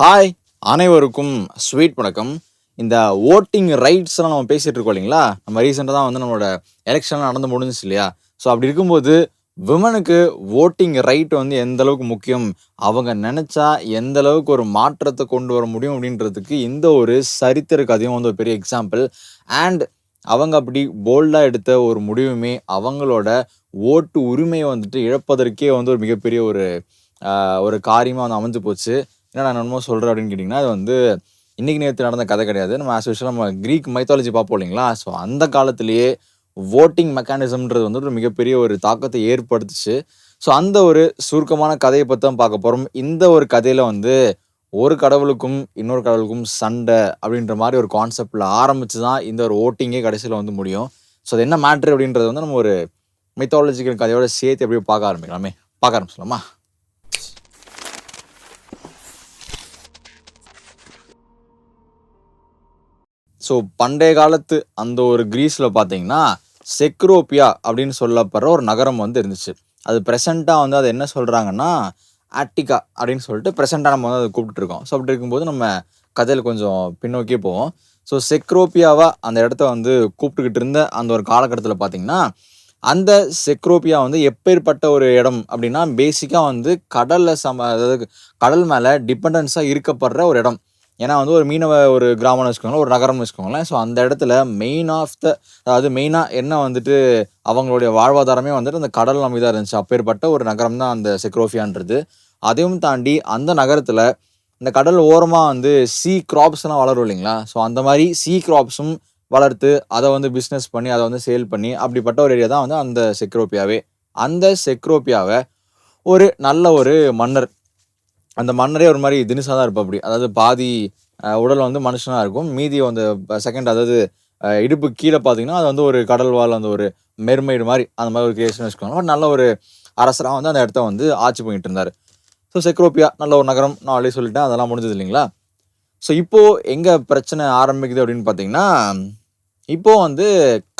Hi அனைவருக்கும் sweet வணக்கம். இந்த ஓட்டிங் ரைட்ஸ்லாம் நம்ம பேசிகிட்டு இருக்கோம் இல்லைங்களா? நம்ம ரீசெண்டாக தான் வந்து நம்மளோட எலெக்ஷன்லாம் நடந்து முடிஞ்சுச்சு இல்லையா? ஸோ அப்படி இருக்கும்போது விமனுக்கு ஓட்டிங் ரைட் வந்து எந்த அளவுக்கு முக்கியம்? அவங்க நினச்சா எந்த அளவுக்கு ஒரு மாற்றத்தை கொண்டு வர முடியும் அப்படின்றதுக்கு இந்த ஒரு சரித்திர கதையும் வந்து ஒரு பெரிய எக்ஸாம்பிள் அண்ட் அவங்க அப்படி போல்டாக எடுத்த ஒரு முடிவுமே அவங்களோட ஓட்டு உரிமையை வந்துட்டு இழப்பதற்கே வந்து ஒரு மிகப்பெரிய ஒரு ஒரு காரியமாக வந்து அமைஞ்சு போச்சு. என்ன நான் என்னமோ சொல்கிறேன் அப்படின்னு கேட்டிங்கன்னா அது வந்து இன்றைக்கி நேற்று நடந்த கதை கிடையாது. நம்ம ஆஸ் நம்ம க்ரீக் மைத்தாலஜி பார்ப்போம் இல்லைங்களா? ஸோ அந்த காலத்திலேயே ஓட்டிங் மெக்கானிசம்ன்றது வந்து ஒரு மிகப்பெரிய ஒரு தாக்கத்தை ஏற்படுத்துச்சு. ஸோ அந்த ஒரு சுருக்கமான கதையை பற்றி தான் பார்க்க போகிறோம் இந்த ஒரு கதையில் வந்து ஒரு கடவுளுக்கும் இன்னொரு கடவுளுக்கும் சண்டை அப்படின்ற மாதிரி ஒரு கான்செப்டில் ஆரம்பித்து தான் இந்த ஒரு ஓட்டிங்கே கடைசியில் வந்து முடியும். ஸோ அது என்ன மேட்ரு அப்படின்றது வந்து நம்ம ஒரு மைத்தாலஜிக்கல் கதையோட சேர்த்து எப்படியோ பார்க்க ஆரம்பிக்கலாமே. பார்க்க ஆரம்பிச்சலாமா ஸோ பண்டைய காலத்து அந்த ஒரு கிரீஸில் பார்த்தீங்கன்னா செக்ரோப்பியா அப்படின்னு சொல்லப்படுற ஒரு நகரம் வந்து இருந்துச்சு. அது ப்ரெசண்ட்டாக வந்து அதை என்ன சொல்கிறாங்கன்னா ஆட்டிகா அப்படின்னு சொல்லிட்டு ப்ரெசென்ட்டாக நம்ம வந்து அதை கூப்பிட்டுருக்கோம் ஸோ அப்படி இருக்கும்போது நம்ம கதையில் கொஞ்சம் பின்னோக்கியே போவோம். ஸோ செக்ரோப்பியாவாக அந்த இடத்த வந்து கூப்பிட்டுக்கிட்டு இருந்த அந்த ஒரு காலகட்டத்தில் பார்த்திங்கன்னா அந்த செக்ரோப்பியா வந்து எப்பேற்பட்ட ஒரு இடம் அப்படின்னா பேசிக்காக வந்து கடலில் சம அதாவது கடல் மேலே டிபெண்டன்ஸாக இருக்கப்படுற ஒரு இடம். ஏன்னா வந்து ஒரு மீனவ ஒரு கிராமம்னு வச்சுக்கோங்களேன் ஒரு நகரம்னு வச்சுக்கோங்களேன். ஸோ அந்த இடத்துல மெயின் ஆஃப் த அதாவது மெயினாக என்ன வந்துட்டு அவங்களுடைய வாழ்வாதாரமே வந்துட்டு அந்த கடல் நம்பி தான் இருந்துச்சு. அப்பேற்பட்ட ஒரு நகரம் தான் அந்த செக்ரோஃபியான்றது. அதையும் தாண்டி அந்த நகரத்தில் இந்த கடல் ஓரமாக வந்து சீ கிராப்ஸ்லாம் வளரும் இல்லைங்களா? ஸோ அந்த மாதிரி சீ கிராப்ஸும் வளர்த்து அதை வந்து பிஸ்னஸ் பண்ணி அதை வந்து சேல் பண்ணி அப்படிப்பட்ட ஒரு ஏரியா தான் வந்து அந்த செக்ரோப்பியாவே அந்த செக்ரோப்பியாவை ஒரு நல்ல ஒரு மன்னர் அந்த மன்னரே ஒரு மாதிரி தினுசாக தான் இருப்பா அப்படி. அதாவது பாதி உடல் வந்து மனுஷனாக இருக்கும். மீதி வந்து செகண்ட் அதாவது இடுப்பு கீழே பார்த்தீங்கன்னா அது வந்து ஒரு கடல் வாழ் அந்த ஒரு மெர்மைடு மாதிரி அந்த மாதிரி ஒரு கிரியேஷன் வச்சுக்கோங்க ஒரு நல்ல ஒரு அரசராக வந்து அந்த இடத்த வந்து ஆட்சி பண்ணிட்டு இருந்தார். ஸோ செக்ரோப்பியா நல்ல ஒரு நகரம் நான் ஆல்ரெடி சொல்லிட்டேன். அதெல்லாம் முடிஞ்சது இல்லைங்களா? ஸோ இப்போது எங்கே பிரச்சனை ஆரம்பிக்குது அப்படின்னு பார்த்தீங்கன்னா இப்போது வந்து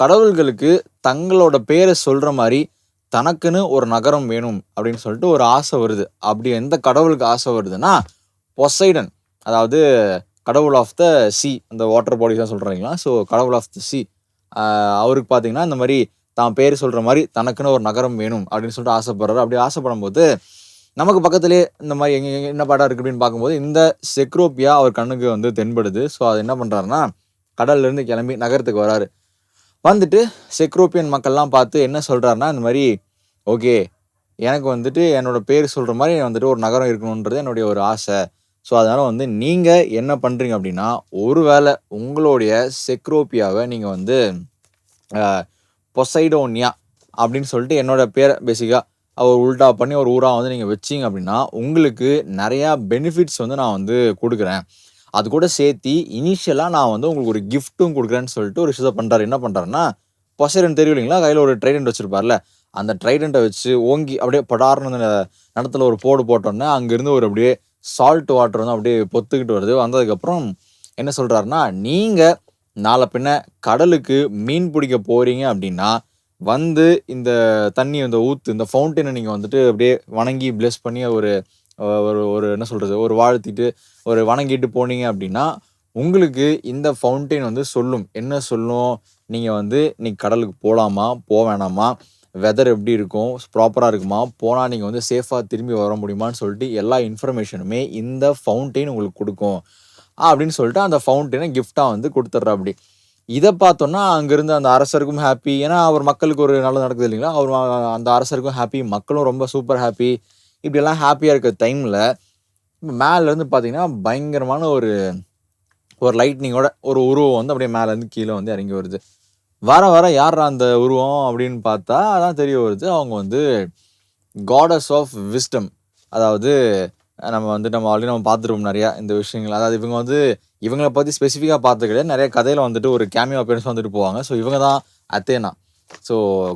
கடவுள்களுக்கு தங்களோட பேரை சொல்கிற மாதிரி தனக்குன்னு ஒரு நகரம் வேணும் அப்படின்னு சொல்லிட்டு ஒரு ஆசை வருது. அப்படி எந்த கடவுளுக்கு ஆசை வருதுன்னா பொசைடன் அதாவது கடவுள் ஆஃப் த சி அந்த வாட்டர் பாடிஸ் தான் சொல்கிறீங்களா ஸோ கடவுள் ஆஃப் த சி அவருக்கு பார்த்தீங்கன்னா இந்த மாதிரி தான் பேர் சொல்கிற மாதிரி தனக்குன்னு ஒரு நகரம் வேணும் அப்படின்னு சொல்லிட்டு ஆசைப்படுறாரு. அப்படி ஆசைப்படும் போது நமக்கு பக்கத்துலேயே இந்த மாதிரி எங்கே என்ன படம் இருக்குது அப்படின்னு பார்க்கும்போது இந்த செக்ரோப்பியா அவர் கண்ணுக்கு வந்து தென்படுது. ஸோ அது என்ன பண்ணுறாருன்னா கடல்லேருந்து கிளம்பி நகரத்துக்கு வராரு. வந்துட்டு செக்ரோப்பியன் மக்கள்லாம் பார்த்து என்ன சொல்கிறாருன்னா இந்த மாதிரி ஓகே எனக்கு வந்துட்டு என்னோட பேர் சொல்கிற மாதிரி வந்துட்டு ஒரு நகரம் இருக்கணுன்றது என்னுடைய ஒரு ஆசை. ஸோ அதனால் வந்து நீங்கள் என்ன பண்ணுறீங்க அப்படின்னா ஒருவேளை உங்களுடைய செக்ரோப்பியாவை நீங்கள் வந்து பொசைடோனியா அப்படின்னு சொல்லிட்டு என்னோட பேரை பேசிக்காக அவர் உல்டா பண்ணி ஒரு ஊராக வந்து நீங்கள் வச்சீங்க அப்படின்னா உங்களுக்கு நிறையா பெனிஃபிட்ஸ் வந்து நான் வந்து கொடுக்குறேன். அது கூட சேர்த்து இனிஷியலாக நான் வந்து உங்களுக்கு ஒரு கிஃப்ட்டும் கொடுக்குறேன்னு சொல்லிட்டு ஒரு விஷயத்தை பண்ணுறாரு என்ன பண்ணுறாருன்னா பொசைடன் தெரியும் இல்லைங்களா கையில் ஒரு ட்ரைடன்ட் வச்சுருப்பார்ல. அந்த ட்ரைடண்ட்டை வச்சு ஓங்கி அப்படியே படார்னு அந்த ஒரு போடு போட்டோன்னே அங்கேருந்து ஒரு அப்படியே சால்ட் வாட்டர் வந்து அப்படியே பொத்துக்கிட்டு வருது. வந்ததுக்கப்புறம் என்ன சொல்கிறாருன்னா நீங்கள் நாளை பின்ன கடலுக்கு மீன் பிடிக்க போகிறீங்க அப்படின்னா வந்து இந்த தண்ணி இந்த ஊத்து இந்த ஃபவுண்டனை நீங்கள் வந்துட்டு அப்படியே வணங்கி ப்ளெஸ் பண்ணி ஒரு ஒரு ஒரு என்ன சொல்கிறது ஒரு வாழ்த்திட்டு ஒரு வணங்கிட்டு போனீங்க அப்படின்னா உங்களுக்கு இந்த ஃபவுண்டைன் வந்து சொல்லும். என்ன சொல்லும்? நீங்கள் வந்து நீ கடலுக்கு போகலாமா போக வேணாமா? வெதர் எப்படி இருக்கும்? ப்ராப்பராக இருக்குமா? போனால் நீங்கள் வந்து சேஃபாக திரும்பி வர முடியுமான்னு சொல்லிட்டு எல்லா இன்ஃபர்மேஷனுமே இந்த ஃபவுண்டைன் உங்களுக்கு கொடுக்கும். அப்படின்னு சொல்லிட்டு அந்த ஃபவுண்டைனை கிஃப்டாக வந்து கொடுத்துட்றா அப்படி இதை பார்த்தோன்னா அங்கேருந்து அந்த அரசருக்கும் ஹாப்பி ஏன்னா அவர் மக்களுக்கு ஒரு நல்லது நடக்குது இல்லைங்களா? அவர் அந்த அரசருக்கும் ஹாப்பி மக்களும் ரொம்ப சூப்பர் ஹாப்பி இப்படியெல்லாம் ஹாப்பியாக இருக்க டைமில் மேலேருந்து பார்த்தீங்கன்னா பயங்கரமான ஒரு ஒரு லைட்னிங்கோட ஒரு உருவம் வந்து அப்படியே மேலேருந்து கீழே வந்து இறங்கி வருது. வர வர யார் அந்த உருவம் அப்படின்னு பார்த்தா அதான் தெரிய வருது. அவங்க வந்து காடஸ் ஆஃப் விஸ்டம் அதாவது நம்ம வந்து நம்ம ஆல்ரெடி நம்ம பார்த்துருப்போம் நிறையா இந்த விஷயங்கள். அதாவது இவங்க வந்து இவங்களை பற்றி ஸ்பெசிஃபிக்காக பார்த்து கிடையாது நிறைய கதையில் வந்துட்டு ஒரு கேமியோ அப்பியரன்ஸ் வந்துட்டு போவாங்க. ஸோ இவங்க தான் Athena so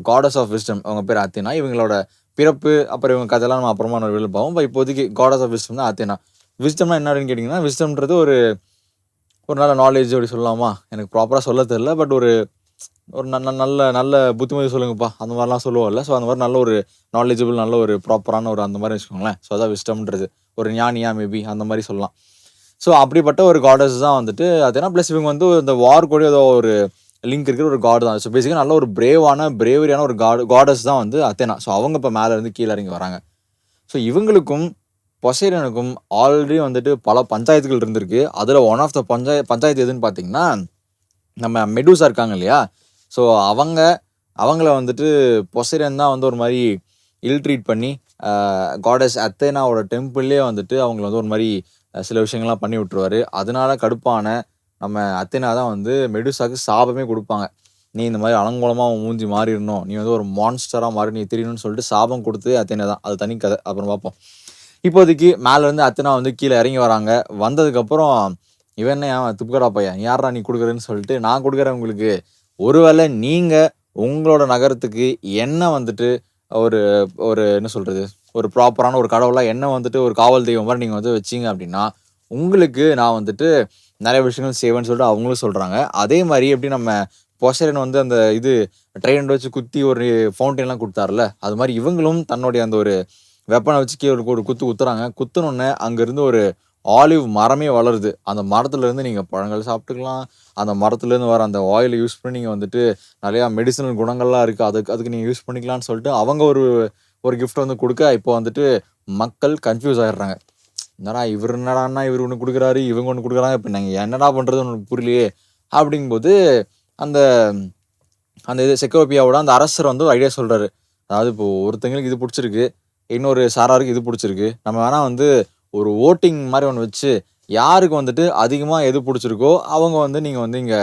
goddess of wisdom அவங்க பேர் அத்தேனா இவங்களோட பிறப்பு அப்புறம் இவங்க கதையெல்லாம் நம்ம அப்புறமா நம்ம வெளியில் பார்ப்போம். இப்போ இப்போதைக்கு காடஸ் ஆஃப் விஸ்டம் தான் அத்தேனா விஸ்டம்னா என்ன அப்படின்னு கேட்டிங்கன்னா விஸ்டம்ன்றது ஒரு ஒரு நல்ல நாலேஜ் அப்படி சொல்லலாமா? எனக்கு ப்ராப்பராக சொல்ல தெரில பட் ஒரு ஒரு நல்ல நல்ல நல்ல புத்திமதி சொல்லுங்கப்பா. அந்த மாதிரிலாம் சொல்லுவோம்ல ஸோ அந்த மாதிரி நல்ல ஒரு நாலேஜபிள் நல்ல ஒரு ப்ராப்பரான ஒரு அந்த மாதிரி வச்சுக்கோங்களேன். ஸோ அதான் விஸ்டம்ன்றது ஒரு ஞானியா மேபி அந்த மாதிரி சொல்லலாம். ஸோ அப்படிப்பட்ட ஒரு காடஸ் தான் வந்துட்டு அதேனா ப்ளஸ் இவங்க வந்து இந்த வார் கூட ஏதோ ஒரு லிங்க் இருக்கிற ஒரு காடு தான். ஸோ பேசிக்காக நல்ல ஒரு பிரேவான பிரேவரியான ஒரு காட் காடஸ் தான் வந்து அத்தேனா ஸோ அவங்க இப்போ மேலே இருந்து கீழே இறங்கி வராங்க. ஸோ இவங்களுக்கும் பொசைரனுக்கும் ஆல்ரெடி வந்துட்டு பல பஞ்சாயத்துகள் இருந்திருக்கு. அதில் ஒன் ஆஃப் த பஞ்சாய பஞ்சாயத்து எதுன்னு பார்த்தீங்கன்னா நம்ம மெடூசா இருக்காங்க இல்லையா? ஸோ அவங்க அவங்கள வந்துட்டு பொசைரன் தான் வந்து ஒரு மாதிரி இல் ட்ரீட் பண்ணி காடஸ் அத்தேனாவோட டெம்பிள்லேயே வந்துட்டு அவங்கள வந்து ஒரு மாதிரி சில விஷயங்கள்லாம் பண்ணி விட்டுருவாரு. அதனால கடுப்பான நம்ம அத்தினா தான் வந்து மெடுசாக்கு சாபமே கொடுப்பாங்க. நீ இந்த மாதிரி அலங்கோலமாக மூஞ்சி மாறிடணும். நீ வந்து ஒரு மான்ஸ்டராக மாறி நீ தெரியணும்னு சொல்லிட்டு சாபம் கொடுத்து அத்தேனா தான். அது தனி கதை. அப்புறம் பார்ப்போம். இப்போதைக்கு மேலேருந்து அத்தனா வந்து கீழே இறங்கி வராங்க. வந்ததுக்கப்புறம் இவன் என்ன ஏன் துப்புக்கடா பையன்? யாரா நீ கொடுக்குறேன்னு சொல்லிட்டு நான் கொடுக்குறேன் உங்களுக்கு. ஒருவேளை நீங்கள் உங்களோட நகரத்துக்கு என்ன வந்துட்டு ஒரு ஒரு என்ன சொல்கிறது ஒரு ப்ராப்பரான ஒரு கடவுளாக என்ன வந்துட்டு ஒரு காவல் தெய்வம் மாதிரி நீங்கள் வந்து வச்சீங்க அப்படின்னா உங்களுக்கு நான் வந்துட்டு நிறைய விஷயங்கள் செய்வேன்னு சொல்லிட்டு அவங்களும் சொல்கிறாங்க அதே மாதிரி எப்படி நம்ம பொசரன் வந்து அந்த இது ட்ரெயின் வச்சு குத்தி ஒரு ஃபவுண்டெயின்லாம் கொடுத்தாருல அது மாதிரி இவங்களும் தன்னுடைய அந்த ஒரு வெப்பனை வச்சு கீழே ஒரு குத்து குத்துறாங்க. குத்துனோடனே அங்கேருந்து ஒரு ஆலிவ் மரமே வளருது. அந்த மரத்துலேருந்து நீங்கள் பழங்கள் சாப்பிட்டுக்கலாம். அந்த மரத்துலேருந்து வர அந்த ஆயிலை யூஸ் பண்ணி நீங்கள் வந்துட்டு நிறையா மெடிசனல் குணங்கள்லாம் இருக்குது அதுக்கு அதுக்கு நீங்கள் யூஸ் பண்ணிக்கலாம்னு சொல்லிட்டு அவங்க ஒரு ஒரு கிஃப்ட் வந்து கொடுக்க இப்போ வந்துட்டு மக்கள் கன்ஃபியூஸ் ஆகிடுறாங்க என்னடா இவர் என்னடான்னா இவர் ஒன்று கொடுக்குறாரு இவங்க ஒன்று கொடுக்குறாங்க இப்போ நாங்கள் என்னடா பண்ணுறது ஒன்று புரியலையே? அப்படிங்கும்போது அந்த அந்த இது செக்கோபியாவோட அந்த அரசர் வந்து ஒரு ஐடியா சொல்கிறாரு அதாவது இப்போ ஒருத்தங்களுக்கு இது பிடிச்சிருக்கு இன்னொரு சாராருக்கு இது பிடிச்சிருக்கு. நம்ம வேணால் வந்து ஒரு ஓட்டிங் மாதிரி ஒன்று வச்சு யாருக்கு வந்துட்டு அதிகமாக எது பிடிச்சிருக்கோ அவங்க வந்து நீங்கள் வந்து இங்கே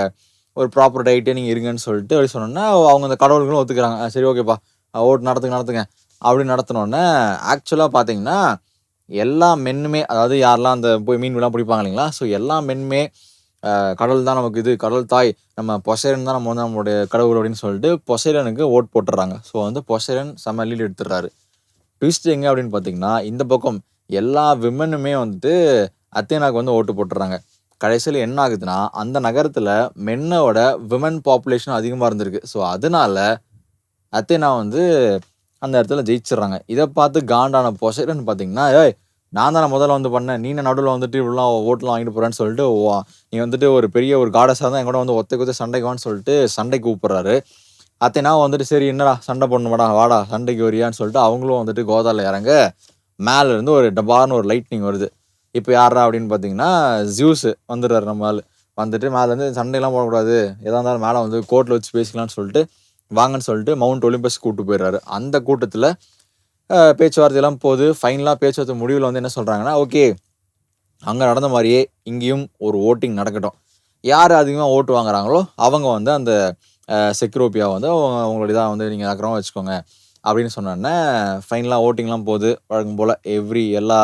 ஒரு ப்ராப்பர் டைட்டே நீங்கள் இருங்கன்னு சொல்லிட்டு அப்படி சொன்னோன்னா அவங்க அந்த கடவுள்களும் ஒத்துக்கிறாங்க. சரி ஓகேப்பா ஓட்டு நடத்துங்க நடத்துங்க. அப்படி நடத்தினோடனே ஆக்சுவலாக பார்த்தீங்கன்னா எல்லா மென்னுமே அதாவது யாரெல்லாம் அந்த போய் மீன்லாம் பிடிப்பாங்க இல்லைங்களா? ஸோ எல்லா மென்னுமே கடல் தான் நமக்கு இது. கடல் தாய் நம்ம பொசைரன் தான் நம்ம வந்து நம்மளுடைய கடவுள் அப்படின்னு சொல்லிட்டு பொசைரனுக்கு ஓட் போட்டுடுறாங்க ஸோ வந்து பொசைரன் செம்ம லீடு எடுத்துடுறாரு. ட்விஸ்ட் எங்கே அப்படின்னு பார்த்தீங்கன்னா இந்த பக்கம் எல்லா விமனுமே வந்துட்டு அத்தேனாக்கு வந்து ஓட்டு போட்டுறாங்க. கடைசியில் என்ன ஆகுதுன்னா அந்த நகரத்தில் மென்னோட விமன் பாப்புலேஷன் அதிகமாக இருந்திருக்கு. ஸோ அதனால அத்தேனா வந்து அந்த இடத்துல ஜெயிச்சிடுறாங்க. இதை பார்த்து காண்டான பொசைரன் பார்த்தீங்கன்னா ஏய் நான் தானே முதல்ல வந்து பண்ணேன். நீ நடுவில் வந்துட்டு இவ்வளோ ஓட்டெலாம் வாங்கிட்டு போகிறேன்னு சொல்லிட்டு ஓ நீ வந்துட்டு ஒரு பெரிய ஒரு காடஸாக தான் என் கூட வந்து ஒத்தை குத்த சண்டைக்கு வான்னு சொல்லிட்டு சண்டைக்கு கூப்பிட்றாரு. அத்தைனா வந்துட்டு சரி என்னடா சண்டை பண்ணுமாடா வாடா சண்டைக்கு வரியான்னு சொல்லிட்டு அவங்களும் வந்துட்டு கோதாவில் இறங்க மேலேருந்து ஒரு டபார்னு ஒரு லைட்னிங் வருது. இப்போ யாரா அப்படின்னு பார்த்தீங்கன்னா ஜியூஸ் வந்துடுறாரு நம்ம ஆள். வந்துட்டு மேலேருந்து சண்டையெல்லாம் போடக்கூடாது. எதாக இருந்தாலும் மேலே வந்து கோர்ட்டில் வச்சு பேசிக்கலாம்னு சொல்லிட்டு வாங்கன்னு சொல்லிட்டு மவுண்ட் ஒலிம்பஸ் கூட்டு போயிடுறாரு. அந்த கூட்டத்தில் பேச்சுவார்த்தையெல்லாம் போது ஃபைனலாக பேச்சுவார்த்தை முடிவில் வந்து என்ன சொல்கிறாங்கன்னா ஓகே அங்கே நடந்த மாதிரியே இங்கேயும் ஒரு ஓட்டிங் நடக்கட்டும். யார் அதிகமாக ஓட்டு வாங்குறாங்களோ அவங்க வந்து அந்த செக்ரோப்பியா வந்து அவங்க அவங்களோட இதாக வந்து நீங்கள் அக்கறம் வச்சுக்கோங்க. அப்படின்னு சொன்னோன்னே ஃபைனலாக ஓட்டிங்லாம் போகுது வழக்கம் போல் எவ்ரி எல்லா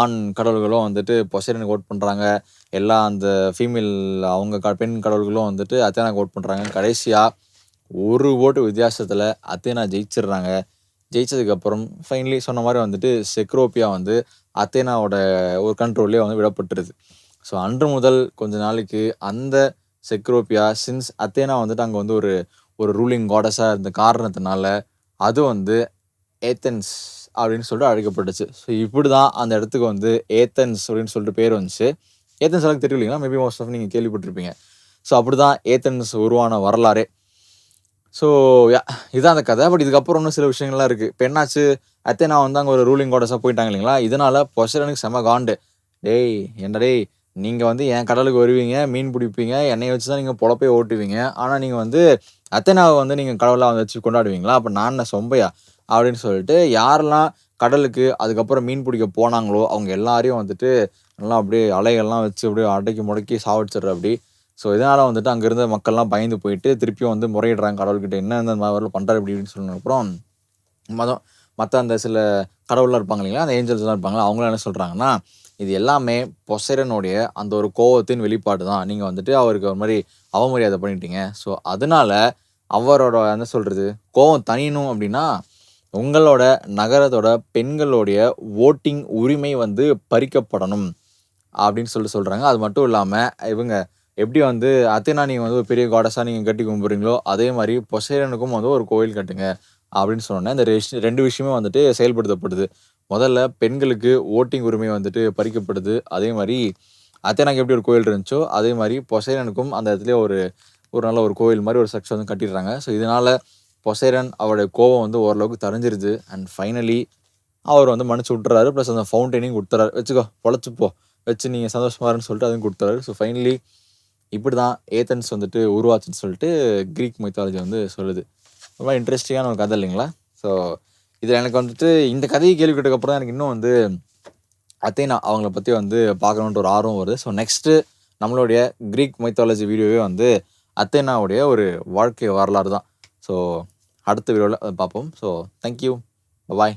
ஆண் கடவுள்களும் வந்துட்டு பொசைடனுக்கு ஓட் பண்ணுறாங்க எல்லா அந்த ஃபீமேல் அவங்க க பெண் கடவுள்களும் வந்துட்டு அத்தேனாக்கு ஓட் பண்ணுறாங்க கடைசியாக ஒரு ஓட்டு வித்தியாசத்தில் அத்தேனா ஜெயிச்சிடுறாங்க. ஜெயிச்சதுக்கப்புறம் ஃபைனலி சொன்ன மாதிரி வந்துட்டு செக்ரோப்பியா வந்து அத்தேனாவோட ஒரு கண்ட்ரோல்லே வந்து விடப்பட்டுருது. ஸோ அன்று முதல் கொஞ்ச நாளைக்கு அந்த செக்ரோப்பியா சின்ஸ் அத்தேனா வந்துட்டு அங்கே வந்து ஒரு ஒரு ரூலிங் காடஸாக இருந்த காரணத்தினால அது வந்து ஏத்தன்ஸ் அப்படின்னு சொல்லிட்டு அழைக்கப்பட்டுச்சு. ஸோ இப்படி தான் அந்த இடத்துக்கு வந்து ஏத்தன்ஸ் அப்படின்னு சொல்லிட்டு பேர் வந்துச்சு. ஏத்தன்ஸ் எல்லாம் தெரியலீங்கன்னா மேபி மோஸ்ட் ஆஃப் நீங்கள் கேள்விப்பட்டிருப்பீங்க. ஸோ அப்படி தான் ஏத்தன்ஸ் உருவான வரலாறே. ஸோ இதான் அந்த கதை. பட் இதுக்கப்புறம் இன்னும் சில விஷயங்கள்லாம் இருக்குது இப்போ என்னாச்சு? அத்தேனா வந்து அங்கே ஒரு ரூலிங் கோடஸாக போயிட்டாங்க இல்லைங்களா? இதனால் பொசரனுக்கு செம காண்டு. டேய் என்ன டேய் நீங்கள் வந்து என் கடலுக்கு வருவீங்க மீன் பிடிப்பீங்க என்னையை வச்சு தான் நீங்கள் பொழப்பே ஓட்டுவீங்க. ஆனால் நீங்கள் வந்து அத்தனாவை வந்து நீங்கள் கடவுளாக வந்து வச்சு கொண்டாடுவீங்களா? அப்போ நான் என்ன சொம்பையா? அப்படின்னு சொல்லிட்டு யாரெல்லாம் கடலுக்கு அதுக்கப்புறம் மீன் பிடிக்க போனாங்களோ அவங்க எல்லாரையும் வந்துட்டு நல்லா அப்படியே அலைகள்லாம் வச்சு அப்படியே அடைக்கி முடக்கி சாவடிச்சிடுற அப்படி ஸோ இதனால் வந்துட்டு அங்கே இருந்த மக்கள்லாம் பயந்து போயிட்டு திருப்பியும் வந்து முறையிடுறாங்க. கடவுள்கிட்ட என்ன இந்த மாதிரி பண்ணுறாரு இப்படி இப்படின்னு சொன்ன அப்புறம் மதம் மற்ற அந்த சில கடவுள்லாம் இருப்பாங்க இல்லைங்களா? அந்த ஏஞ்சல்ஸ்லாம் இருப்பாங்களா? அவங்களாம் என்ன சொல்கிறாங்கன்னா இது எல்லாமே பொசைரனுடைய அந்த ஒரு கோவத்தின் வெளிப்பாடு தான். நீங்கள் வந்துட்டு அவருக்கு ஒரு மாதிரி அவமரியாதை பண்ணிட்டீங்க. ஸோ அதனால அவரோட என்ன சொல்கிறது கோவம் தனியணும் அப்படின்னா உங்களோட நகரத்தோட பெண்களுடைய ஓட்டிங் உரிமை வந்து பறிக்கப்படணும் அப்படின்னு சொல்லிட்டு சொல்கிறாங்க அது மட்டும் இல்லாமல் இவங்க எப்படி வந்து அத்தனா நீங்கள் வந்து ஒரு பெரிய காடஸாக நீங்கள் கட்டி கும்பிட்றீங்களோ அதே மாதிரி பொசைரனுக்கும் வந்து ஒரு கோயில் கட்டுங்க அப்படின்னு சொன்னோன்னே இந்த ரெண்டு விஷயமே வந்துட்டு செயல்படுத்தப்படுது. முதல்ல பெண்களுக்கு ஓட்டிங் உரிமை வந்துட்டு பறிக்கப்படுது. அதே மாதிரி அத்தேனாக்கு எப்படி ஒரு கோயில் இருந்துச்சோ அதே மாதிரி பொசைரனுக்கும் அந்த இடத்துல ஒரு ஒரு நல்ல ஒரு கோயில் மாதிரி ஒரு ஸ்ட்ரக்சர் வந்து கட்டிடுறாங்க. ஸோ இதனால் பொசைரன் அவருடைய கோவம் வந்து ஓரளவுக்கு தரைஞ்சிருது அண்ட் ஃபைனலி அவர் வந்து மன்னிச்சு விட்டுறாரு. ப்ளஸ் அந்த ஃபவுண்டனையும் கொடுத்துறாரு. வச்சுக்கோ பொழைச்சிப்போ வச்சு நீங்கள் சந்தோஷமாருன்னு சொல்லிட்டு அதையும் கொடுத்துறாரு. ஸோ ஃபைனலி இப்படி தான் ஏத்தன்ஸ் வந்துட்டு உருவாச்சுன்னு சொல்லிட்டு க்ரீக் மைத்தாலஜி வந்து சொல்லுது. ரொம்ப இன்ட்ரெஸ்டிங்கான ஒரு கதை இல்லைங்களா? ஸோ இதில் எனக்கு வந்துட்டு இந்த கதையை கேள்விப்பட்டதுக்கப்புறம் தான் எனக்கு இன்னும் வந்து அத்தேனா அவங்கள பற்றி வந்து பார்க்கணுன்ட்டு ஒரு ஆர்வம் வருது. ஸோ நெக்ஸ்ட்டு நம்மளுடைய க்ரீக் மைத்தாலஜி வீடியோவே வந்து அத்தேனாவுடைய ஒரு வாழ்க்கை வரலாறு தான். ஸோ அடுத்த வீடியோவில் பார்ப்போம். So thank you bye